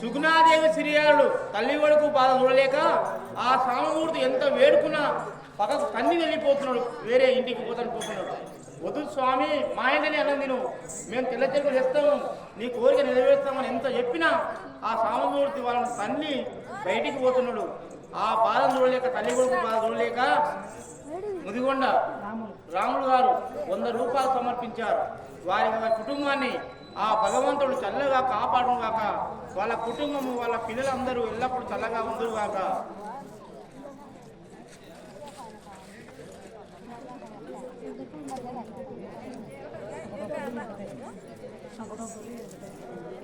సుగుణాదేవి సిరియాలు తల్లి కొడుకు బాధ చూడలేక ఆ సామమూర్తి ఎంత వేడుకున్నా పక్కకు తన్ని వెళ్ళిపోతున్నాడు వేరే ఇంటికి పోతాను పోతున్నాడు. వద్దు స్వామి మా ఇంటిని అన్న నేను మేము తెల్ల చెరుకు చేస్తాము నీ కోరిక నెరవేరుస్తామని ఎంత చెప్పినా ఆ సామమూర్తి వాళ్ళని తన్ని బయటికి పోతున్నాడు. ఆ బాధ చూడలేక తల్లి కొడుకు బాధ చూడలేక ముదిగొండ రాముడు గారు వంద రూపాయలు సమర్పించారు. వారి వారి కుటుంబాన్ని ఆ భగవంతుడు చల్లగా కాపాడును గాక వాళ్ళ కుటుంబము వాళ్ళ పిల్లలందరూ ఎల్లప్పుడూ చల్లగా ఉందరు గాక